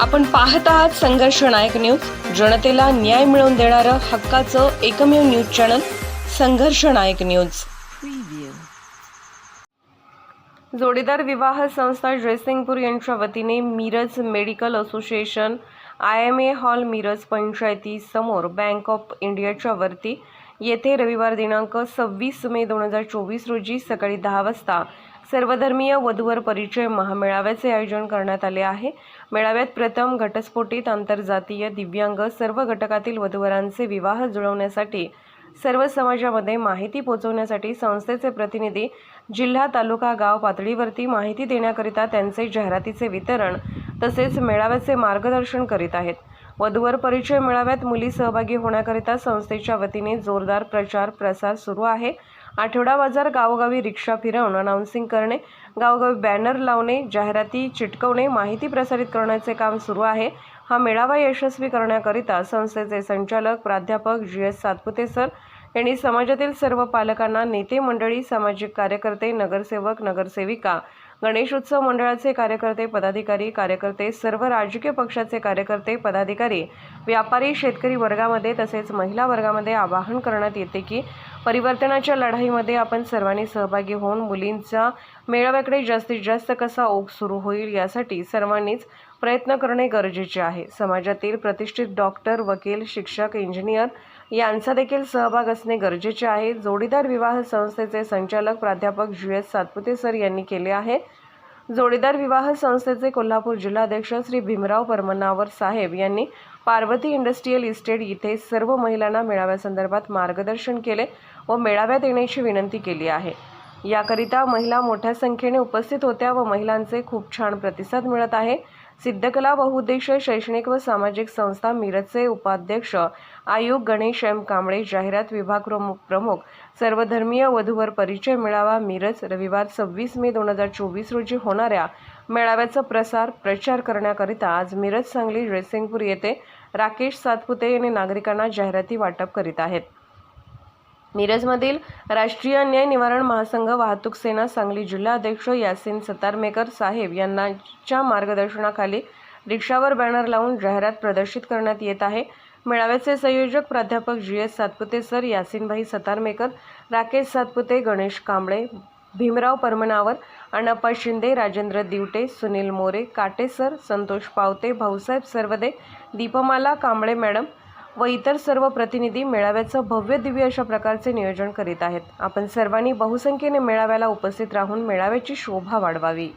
आपण पाहत आहात संघर्ष नायक न्यूज. जनतेला न्याय मिळवून देणारं हक्काचं एकमेव न्यूज चॅनल संघर्ष नायक न्यूज. जोडीदार विवाह संस्था जयसिंगपूर यांच्या वतीने Miraj medical association I M A hall Miraj पंचायती समोर बँक ऑफ इंडियाच्या वरती येथे रविवार दिनांक सव्वीस मे दोन हजार चोवीस रोजी सकाळी दहा वाजता सर्वधर्मीय वधूवर परिचय महामेळाव्याचे आयोजन करण्यात आले आहे. मेळाव्यात प्रथम घटस्फोटीत आंतरजातीय दिव्यांग सर्व घटकातील वधूवरांचे विवाह जुळवण्यासाठी सर्व समाजामध्ये माहिती पोहोचवण्यासाठी संस्थेचे प्रतिनिधी जिल्हा तालुका गाव पातळीवरती माहिती देण्याकरिता त्यांचे जाहिरातीचे वितरण तसेच मेळाव्याचे मार्गदर्शन करीत आहेत. वधूवर परिचय मेळाव्यात मुली सहभागी होण्याकरिता संस्थेच्या वतीने जोरदार प्रचार प्रसार सुरू आहे. आठवडा बाजार गावोगावी रिक्षा फिरवून अनाऊन्सिंग करणे गावोगावी बॅनर लावणे जाहिराती चिटकवणे माहिती प्रसारित करण्याचे काम सुरू आहे. हा मेळावा यशस्वी करण्याकरिता संस्थेचे संचालक प्राध्यापक जी एस सातपुते सर यांनी समाजातील सर्व पालकांना नेते मंडळी सामाजिक कार्यकर्ते नगरसेवक नगरसेविका गणेशोत्सव मंडळाचे कार्यकर्ते पदाधिकारी कार्यकर्ते सर्व राजकीय पक्षाचे कार्यकर्ते पदाधिकारी व्यापारी शेतकरी वर्गामध्ये तसेच महिला वर्गामध्ये आवाहन करण्यात येते की परिवर्तनाच्या लढाईमध्ये आपण सर्वांनी सहभागी होऊन मुलींचा मेळाव्याकडे जास्तीत जास्त कसा ओघ सुरू होईल यासाठी सर्वांनीच प्रयत्न करणे गरजेचे आहे. समाजातील प्रतिष्ठित डॉक्टर वकील शिक्षक इंजिनियर यांचा देखील सहभाग असणे गरजेचे आहे. जोडीदार विवाह संस्थेचे संचालक प्राध्यापक जी. एस. सातपुते सर यांनी केले आहे. जोडीदार विवाह संस्थेचे कोल्हापूर जिल्हाध्यक्ष श्री भीमराव परमनावर साहेब यांनी पार्वती इंडस्ट्रीयल इस्टेट इथे सर्व महिलांना मेळाव्यासंदर्भात मार्गदर्शन केले व मेळाव्यात येण्याची विनंती केली आहे. याकरिता महिला मोठ्या संख्येने उपस्थित होत्या व महिलांचे खूप छान प्रतिसाद मिळत आहे. सिद्धकला बहुउद्देशीय शैक्षणिक व सामाजिक संस्था मिरजचे उपाध्यक्ष आयुक्त गणेश एम कांबळे जाहिरात विभाग प्रमुख प्रमुख सर्वधर्मीय वधूवर परिचय मेळावा मिरज रविवार सव्वीस मे दोन हजार चोवीस रोजी होणाऱ्या मेळाव्याचा प्रसार प्रचार करण्याकरिता आज मिरज सांगली जयसिंगपूर येथे राकेश सातपुते यांनी नागरिकांना जाहिराती वाटप करीत आहेत. मिरजमधील राष्ट्रीय अन्याय निवारण महासंघ वाहतूक सेना सांगली जिल्हा अध्यक्ष यासिन सतारमेकर साहेब यांनाच्या मार्गदर्शनाखाली रिक्षावर बॅनर लावून जाहिरात प्रदर्शित करण्यात येत आहे. मेळाव्याचे संयोजक प्राध्यापक G S Satpute sir Yasinbhai Satarmekar Rakesh Satpute Ganesh Kamble Bhimrao Paramnavar Annappa Shinde Rajendra Diwate Sunil More Kate sir Santosh Pawte Bhausaheb Sarvade Deepmala Kamble madam व इतर सर्व प्रतिनिधी मेळाव्याचं भव्य दिव्य अशा प्रकारचे नियोजन करीत आहेत. आपण सर्वांनी बहुसंख्येने मेळाव्याला उपस्थित राहून मेळाव्याची शोभा वाढवावी.